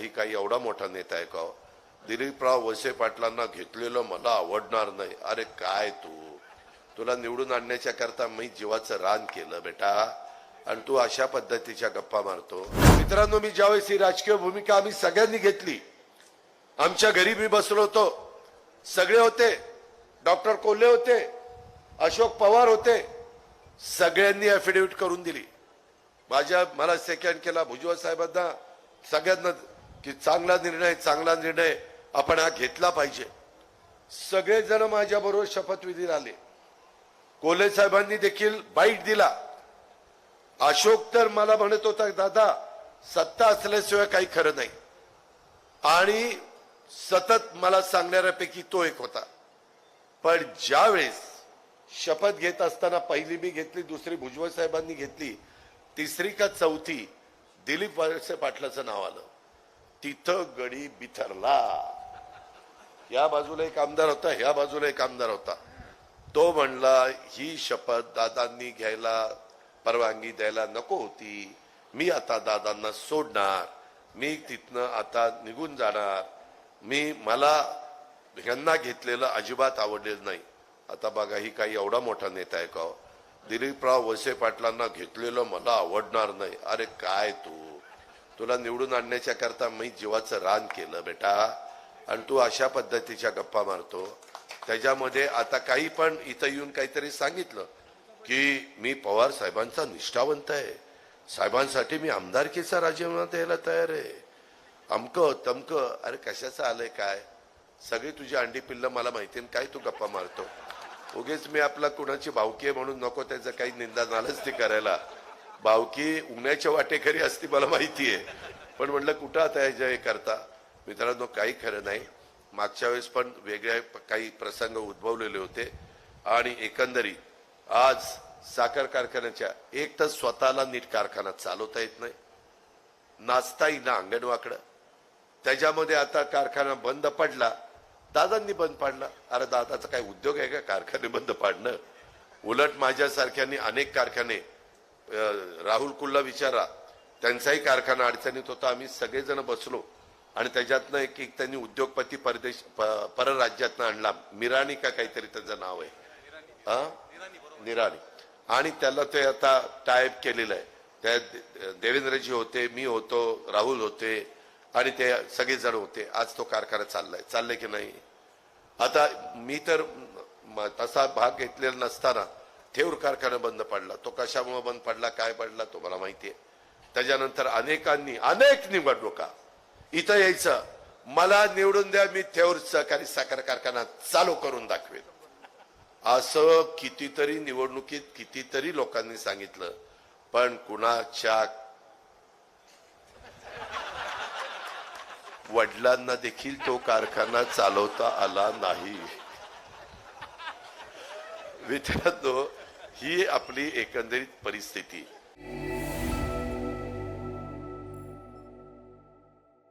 नाही काही एवढा मोठा नेता आहे का? दिलीपराव वसे पाटलांना घेतलेलं मला आवडणार नाही. अरे काय तू? तुला निवडून आणण्याच्या करता मी जीवाचं रान केलं बेटा. आणि तू अशा पद्धतीच्या गप्पा मारतो. मित्रांनो मी ज्यावेळेस ही राजकीय भूमिका आम्ही सगळ्यांनी घेतली आमच्या घरी मी बसलो होतो. सगळे होते. डॉक्टर कोल्हे होते. अशोक पवार होते. सगळ्यांनी अफिडेव्हिट करून दिली. माझ्या मला सेकंड केला. भुजबळ साहेबांना सगळ्यांना की चांगला निर्णय चांगला निर्णय आपण हा घेतला पाहिजे. सगळेजण माझ्याबरोबर शपथविधीला आले कोले साहेबांनी देखील बाईट दिला. अशोक तर मला म्हणत होता दादा सत्ता असल्याशिवाय काही खरं नाही. आणि सतत मला सांगणाऱ्यापैकी तो एक होता. पण ज्यावेळेस शपथ घेत असताना पहिली मी घेतली दुसरी भुजबळ साहेबांनी घेतली तिसरी का चौथी दिलीप वळसे पाटलाचं नाव आलं. तिथं गडी बिथरला. या बाजूला एक आमदार होता ह्या बाजूला एक आमदार होता. तो म्हणला ही शपथ दादांनी घ्यायला परवानगी द्यायला नको होती. मी आता दादांना सोडणार. मी तिथनं आता निघून जाणार. मी मला ह्यांना घेतलेलं अजिबात आवडलेलं नाही. आता बघा ही काही एवढा मोठा नेता आहे का? दिलीपराव वसे पाटलांना घेतलेलं मला आवडणार नाही. अरे काय तू? तुला निवडून आणण्याच्या करता मी जीवाचं रान केलं बेटा. आणि तू अशा पद्धतीच्या गप्पा मारतो. त्याच्यामध्ये आता काही पण इथं येऊन काहीतरी सांगितलं की मी पवार साहेबांचा निष्ठावंत आहे. साहेबांसाठी मी आमदारकीचा राजीनामा द्यायला तयार आहे. अमक तमक अरे कशाचं आलंय काय? सगळी तुझी अंडी पिल्ल मला माहिती आहे, काय तू गप्पा मारतो. उगेच मी आपला कुणाची भावकी आहे म्हणून नको त्याचं काही निंदा झालंच ते करायला. भावकी उगण्याच्या वाटेकरी असती मला माहिती आहे. पण म्हटलं कुठं आता ह्याच्या हे करता? मित्रांनो काही खरं नाही. मागच्या वेळेस पण वेगळ्या काही प्रसंग उद्भवलेले होते. आणि एकंदरीत आज साखर कारखान्याच्या एक तर स्वतःला नीट कारखाना चालवता येत नाही. नाचता ना अंगणवाकडं. त्याच्यामध्ये आता कारखाना बंद पडला. दादांनी बंद पाडला. अरे दादाचा काय उद्योग आहे का कारखाने बंद पाडणं? उलट माझ्यासारख्यांनी अनेक कारखाने राहुल कुल्ला विचारा. त्यांचाही कारखाना अडचणीत होता. आम्ही सगळेजण बसलो. आणि त्याच्यातनं एक एक त्यांनी उद्योगपती परदेश परराज्यातनं आणला. मिराणी का काहीतरी त्याचं नाव आहे. हा निराणी. आणि त्याला ते आता टायप केलेलं आहे. त्या देवेंद्रजी होते मी होतो राहुल होते आणि ते सगळेजण होते. आज तो कारखाना चाललाय. चाललाय की नाही? आता मी तर तसा भाग घेतलेला नसताना थेऊर कारखाना बंद पडला. तो कशामुळे बंद पडला काय पडला तो मला माहितीये त्याच्यानंतर अनेकांनी अनेक निवडणुका इथं यायचं. मला निवडून द्या मी थेऊर सहकारी साखर कारखाना चालू करून दाखवेन. असं कितीतरी निवडणुकीत कितीतरी लोकांनी सांगितलं. पण कुणाच्या वडिलांना देखील तो कारखाना चालवता आला नाही. विचारतो ही आपली एकंदरीत परिस्थिती.